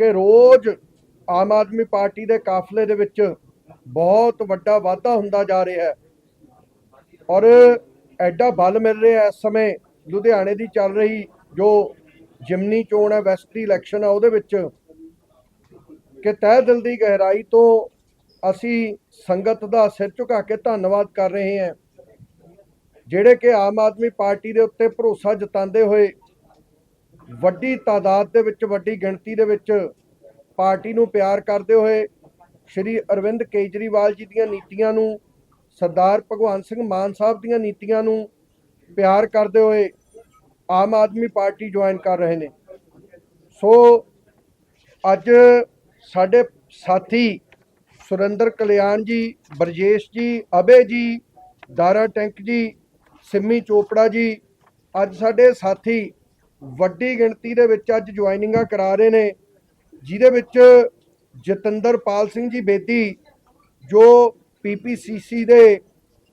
ਕਿ ਰੋਜ਼ ਆਮ ਆਦਮੀ ਪਾਰਟੀ ਦੇ ਕਾਫਲੇ ਦੇ ਵਿੱਚ ਬਹੁਤ ਵੱਡਾ ਵਾਧਾ ਹੁੰਦਾ ਜਾ ਰਿਹਾ ਹੈ। ਔਰ ਐਡਾ ਬਲ ਮਿਲ ਰਿਹਾ ਇਸ ਸਮੇਂ ਲੁਧਿਆਣੇ ਦੀ ਚੱਲ ਰਹੀ ਜੋ ਜਿਮਨੀ ਚੋਣ ਹੈ ਵੈਸਟਰੀ ਇਲੈਕਸ਼ਨ ਹੈ, ਉਹਦੇ ਵਿੱਚ ਕਿ ਤਹਿ ਦਿਲ ਦੀ ਗਹਿਰਾਈ ਤੋਂ ਅਸੀਂ ਸੰਗਤ ਦਾ ਸਿਰ ਝੁਕਾ ਕੇ ਧੰਨਵਾਦ ਕਰ ਰਹੇ ਹਾਂ, ਜਿਹੜੇ ਕਿ ਆਮ ਆਦਮੀ ਪਾਰਟੀ ਦੇ ਉੱਤੇ ਭਰੋਸਾ ਜਤਾਉਂਦੇ ਹੋਏ ਵੱਡੀ ਤਾਦਾਦ ਦੇ ਵਿੱਚ, ਵੱਡੀ ਗਿਣਤੀ ਦੇ ਵਿੱਚ ਪਾਰਟੀ ਨੂੰ ਪਿਆਰ ਕਰਦੇ ਹੋਏ ਸ਼੍ਰੀ ਅਰਵਿੰਦ ਕੇਜਰੀਵਾਲ ਜੀ ਦੀਆਂ ਨੀਤੀਆਂ ਨੂੰ, ਸਰਦਾਰ ਭਗਵੰਤ ਸਿੰਘ ਮਾਨ ਸਾਹਿਬ ਦੀਆਂ ਨੀਤੀਆਂ ਨੂੰ ਪਿਆਰ ਕਰਦੇ ਹੋਏ ਆਮ ਆਦਮੀ ਪਾਰਟੀ ਜੁਆਇਨ ਕਰ ਰਹੇ ਨੇ। ਸੋ ਅੱਜ ਸਾਡੇ ਸਾਥੀ ਸੁਰਿੰਦਰ ਕਲਿਆਣ ਜੀ, ਬਰਜੇਸ਼ ਜੀ, ਅਬੇ ਜੀ, ਦਾਰਾ ਟੈਂਕ ਜੀ, ਸਿੰਮੀ ਚੋਪੜਾ ਜੀ, ਅੱਜ ਸਾਡੇ ਸਾਥੀ ਵੱਡੀ ਗਿਣਤੀ ਦੇ ਵਿੱਚ ਅੱਜ ਜੁਆਇਨਿੰਗਾਂ ਕਰਾ ਰਹੇ ਨੇ, ਜਿਹਦੇ ਵਿੱਚ ਜਤਿੰਦਰਪਾਲ ਸਿੰਘ ਜੀ ਬੇਦੀ, ਜੋ ਪੀਪੀਸੀਸੀ ਦੇ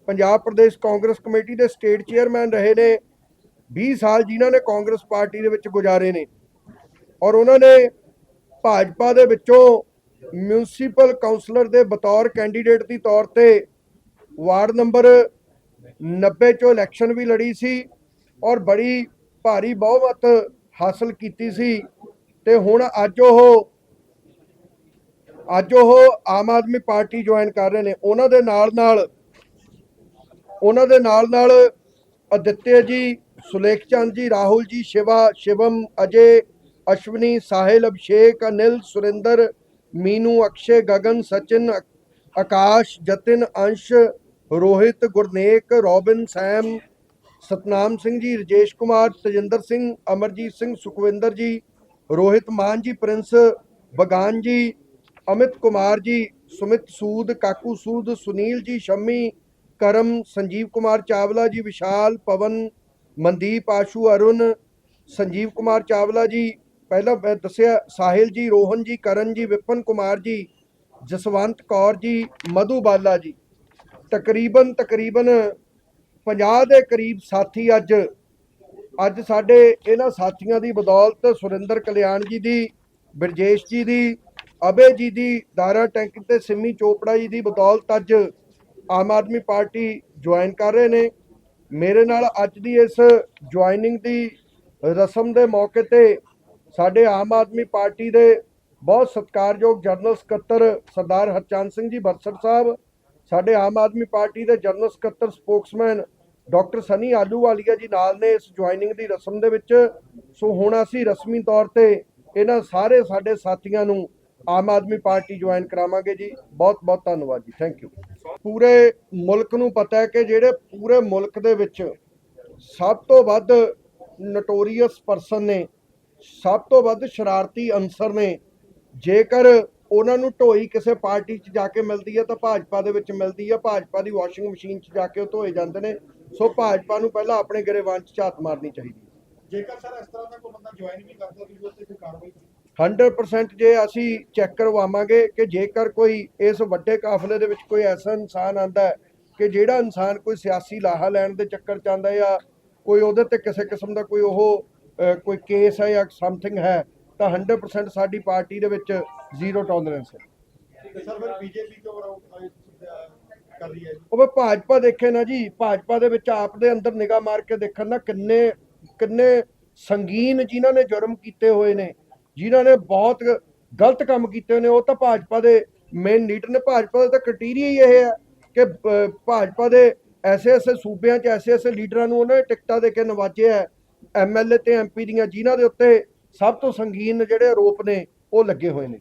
ਪੰਜਾਬ ਪ੍ਰਦੇਸ਼ ਕਾਂਗਰਸ ਕਮੇਟੀ ਦੇ ਸਟੇਟ ਚੇਅਰਮੈਨ ਰਹੇ ਨੇ 20 ਸਾਲ ਜਿਨ੍ਹਾਂ ਨੇ ਕਾਂਗਰਸ ਪਾਰਟੀ ਦੇ ਵਿੱਚ ਗੁਜ਼ਾਰੇ ਨੇ। ਔਰ ਉਹਨਾਂ ਨੇ ਭਾਜਪਾ ਦੇ ਵਿੱਚੋਂ ਮਿਊਨਿਸਪਲ ਕਾਉਂਸਲਰ ਦੇ ਬਤੌਰ ਕੈਂਡੀਡੇਟ ਦੀ ਤੌਰ ਤੇ ਵਾਰਡ ਨੰਬਰ 90 ਚੋਂ ਇਲੈਕਸ਼ਨ ਵੀ ਲੜੀ ਸੀ ਔਰ ਬੜੀ ਭਾਰੀ ਬਹੁਮਤ ਹਾਸਲ ਕੀਤੀ ਸੀ ਤੇ ਹੁਣ ਅੱਜ ਉਹ ਅੱਜ ਉਹ ਆਮ ਆਦਮੀ ਪਾਰਟੀ ਜੁਆਇਨ ਕਰ ਰਹੇ ਨੇ। ਉਹਨਾਂ ਦੇ ਨਾਲ ਨਾਲ, ਉਹਨਾਂ ਦੇ ਨਾਲ ਨਾਲ ਅਦਿੱਤਿਆ ਜੀ, ਸੁਲੇਖ ਚੰਦ ਜੀ, ਰਾਹੁਲ ਜੀ, ਸ਼ਿਵਾ, ਸ਼ਿਵਮ, ਅਜੇ, ਅਸ਼ਵਨੀ, ਸਾਹਿਲ, ਅਭਿਸ਼ੇਕ, ਅਨਿਲ, ਸੁਰਿੰਦਰ, ਮੀਨੂ, ਅਕਸ਼ੇ, ਗਗਨ, ਸਚਿਨ ਆਕਾਸ਼, ਜਤਿਨ, ਅੰਸ਼, ਰੋਹਿਤ, ਗੁਰਨੇਕ, ਰੋਬਿਨ, ਸੈਮ ਸਤਨਾਮ ਸਿੰਘ ਜੀ, ਰਜੇਸ਼ ਕੁਮਾਰ, ਤਜਿੰਦਰ ਸਿੰਘ, ਅਮਰਜੀਤ ਸਿੰਘ, ਸੁਖਵਿੰਦਰ ਜੀ, ਰੋਹਿਤ ਮਾਨ ਜੀ, ਪ੍ਰਿੰਸ ਬਗਾਨ ਜੀ, ਅਮਿਤ ਕੁਮਾਰ ਜੀ, ਸੁਮਿਤ ਸੂਦ, ਕਾਕੂ ਸੂਦ, ਸੁਨੀਲ ਜੀ, ਸ਼ੰਮੀ, ਕਰਮ, ਸੰਜੀਵ ਕੁਮਾਰ ਚਾਵਲਾ ਜੀ, ਵਿਸ਼ਾਲ, ਪਵਨ, ਮਨਦੀਪ, ਆਸ਼ੂ, ਅਰੁਣ, ਸੰਜੀਵ ਕੁਮਾਰ ਚਾਵਲਾ ਜੀ, ਪਹਿਲਾਂ ਮੈਂ ਦੱਸਿਆ, ਸਾਹਿਲ ਜੀ, ਰੋਹਨ ਜੀ, ਕਰਨ ਜੀ, ਵਿਪਨ ਕੁਮਾਰ ਜੀ, ਜਸਵੰਤ ਕੌਰ ਜੀ, ਮਧੂ ਬਾਲਾ ਜੀ। ਤਕਰੀਬਨ ਤਕਰੀਬਨ 50 ਦੇ ਕਰੀਬ ਸਾਥੀ ਅੱਜ ਅੱਜ ਸਾਡੇ ਇਹਨਾਂ ਸਾਥੀਆਂ ਦੀ ਬਦੌਲਤ ਸੁਰਿੰਦਰ ਕਲਿਆਣ ਜੀ ਦੀ, ਬਰਜੇਸ਼ ਜੀ ਦੀ, ਅਬੇ ਜੀ ਦੀ, ਦਾਰਾ ਟੈਂਕ ਤੇ ਸਿੰਮੀ ਚੋਪੜਾ ਜੀ ਦੀ ਬਦੌਲਤ ਅੱਜ ਆਮ ਆਦਮੀ ਪਾਰਟੀ ਜੁਆਇਨ ਕਰ ਰਹੇ ਨੇ। ਮੇਰੇ ਨਾਲ ਅੱਜ ਦੀ ਇਸ ਜੁਆਇਨਿੰਗ ਦੀ ਰਸਮ ਦੇ ਮੌਕੇ ਤੇ ਸਾਡੇ ਆਮ ਆਦਮੀ ਪਾਰਟੀ ਦੇ ਬਹੁਤ ਸਤਿਕਾਰਯੋਗ ਜਨਰਲ ਸਕੱਤਰ ਸਰਦਾਰ ਹਰਚੰਦ ਸਿੰਘ ਜੀ ਬਰਸੜ ਸਾਹਿਬ, ਸਾਡੇ ਆਮ ਆਦਮੀ ਪਾਰਟੀ ਦੇ ਜਨਰਲ ਸਕੱਤਰ ਸਪੋਕਸਮੈਨ ਡਾਕਟਰ ਸਨੀ ਆਲੂਵਾਲੀਆ ਜੀ ਨਾਲ ਨੇ ਇਸ ਜੁਆਇਨਿੰਗ ਦੀ ਰਸਮ ਦੇ ਵਿੱਚ। ਸੋ ਹੁਣ ਅਸੀਂ ਰਸਮੀ ਤੌਰ ਤੇ ਇਹਨਾਂ ਸਾਰੇ ਸਾਡੇ ਸਾਥੀਆਂ ਨੂੰ ਆਮ ਆਦਮੀ ਪਾਰਟੀ ਜੁਆਇਨ ਕਰਾਵਾਂਗੇ ਜੀ। ਬਹੁਤ ਬਹੁਤ ਧੰਨਵਾਦ ਜੀ। ਥੈਂਕ ਯੂ ਪੂਰੇ ਮੁਲਕ ਨੂੰ ਪਤਾ ਹੈ ਕਿ ਜਿਹੜੇ ਪੂਰੇ ਮੁਲਕ ਦੇ ਵਿੱਚ ਸਭ ਤੋਂ ਵੱਧ ਨਟੋਰੀਅਸ ਪਰਸਨ ਨੇ, ਸਭ ਤੋਂ ਵੱਧ ਸ਼ਰਾਰਤੀ ਅਨਸਰ ਨੇ, ਜੇਕਰ ਉਹਨਾਂ ਨੂੰ ਢੋਈ ਕਿਸੇ ਪਾਰਟੀ 'ਚ ਜਾ ਕੇ ਮਿਲਦੀ ਹੈ ਤਾਂ ਭਾਜਪਾ ਦੇ ਵਿੱਚ ਮਿਲਦੀ ਹੈ। ਭਾਜਪਾ ਦੀ ਵਾਸ਼ਿੰਗ ਮਸ਼ੀਨ 'ਚ ਜਾ ਕੇ ਉਹ ਧੋਏ ਜਾਂਦੇ ਨੇ। ਸੋ ਭਾਜਪਾ ਨੂੰ ਪਹਿਲਾਂ ਆਪਣੇ ਗਰੇਵਾਨ 'ਚ ਝਾਤ ਮਾਰਨੀ ਚਾਹੀਦੀ ਹੈ। ਜੇਕਰ ਸਰ ਇਸ ਤਰ੍ਹਾਂ ਦਾ ਕੋਈ ਬੰਦਾ ਜੁਆਇਨ ਵੀ ਕਰਦਾ ਵੀ ਉਹ ਤੇ ਕੋਈ ਕਾਰਵਾਈ 100% ਜੇ ਅਸੀਂ ਚੈੱਕ ਕਰਵਾਵਾਂਗੇ ਕਿ ਜੇਕਰ ਕੋਈ ਇਸ ਵੱਡੇ ਕਾਫਲੇ ਦੇ ਵਿੱਚ ਕੋਈ ਐਸਾ ਇਨਸਾਨ ਆਂਦਾ ਕਿ ਜਿਹੜਾ ਇਨਸਾਨ ਕੋਈ ਸਿਆਸੀ ਲਾਹਾ ਲੈਣ ਦੇ ਚੱਕਰ ਚ ਆਂਦਾ ਜਾਂ ਕੋਈ ਉਹਦੇ ਤੇ ਕਿਸੇ ਕਿਸਮ ਦਾ ਕੋਈ ਉਹ ਕੋਈ ਕੇਸ ਹੈ ਜਾਂ ਸਮਥਿੰਗ ਹੈ ਤਾਂ 100% ਸਾਡੀ ਪਾਰਟੀ ਦੇ ਵਿੱਚ ਜ਼ੀਰੋ ਟੋਲਰੈਂਸ ਹੈ। ਸਰ ਫਿਰ ਬੀਜੇਪੀ ਕਿਉਂ ਕਰ ਰਹੀ ਹੈ ਉਹ ਵੀ ਭਾਜਪਾ ਦੇਖੇ ਨਾ ਜੀ, ਭਾਜਪਾ ਦੇ ਵਿੱਚ ਆਪ ਦੇ ਅੰਦਰ ਨਿਗਾਹ ਮਾਰ ਕੇ ਦੇਖਣ ਨਾ ਕਿੰਨੇ ਕਿੰਨੇ ਸੰਗੀਨ ਜਿਨ੍ਹਾਂ ਨੇ ਜੁਰਮ ਕੀਤੇ ਹੋਏ ਨੇ, ਜਿਨ੍ਹਾਂ ਨੇ ਬਹੁਤ ਗਲਤ ਕੰਮ ਕੀਤੇ ਹੋਏ ਨੇ, ਉਹ ਤਾਂ ਭਾਜਪਾ ਦੇ ਮੇਨ ਲੀਡਰ ਨੇ। ਭਾਜਪਾ ਦਾ ਤਾਂ ਕ੍ਰਾਈਟੇਰੀਆ ਹੀ ਇਹ ਹੈ ਕਿ ਭਾਜਪਾ ਦੇ ਐਸੇ ਐਸੇ ਸੂਬਿਆਂ 'ਚ, ਐਸੇ ਐਸੇ ਲੀਡਰਾਂ ਨੂੰ ਉਹਨਾਂ ਨੇ ਟਿਕਟਾਂ ਦੇ ਕੇ ਨਵਾਜਿਆ ਹੈ। ਐਮਐਲਏ ਤੇ ਐਮਪੀ ਦੀਆਂ, ਜਿਨ੍ਹਾਂ ਦੇ ਉੱਤੇ ਸਭ ਤੋਂ ਸੰਗੀਨ ਜਿਹੜੇ ਆਰੋਪ ਨੇ, ਉਹ ਲੱਗੇ ਹੋਏ ਨੇ।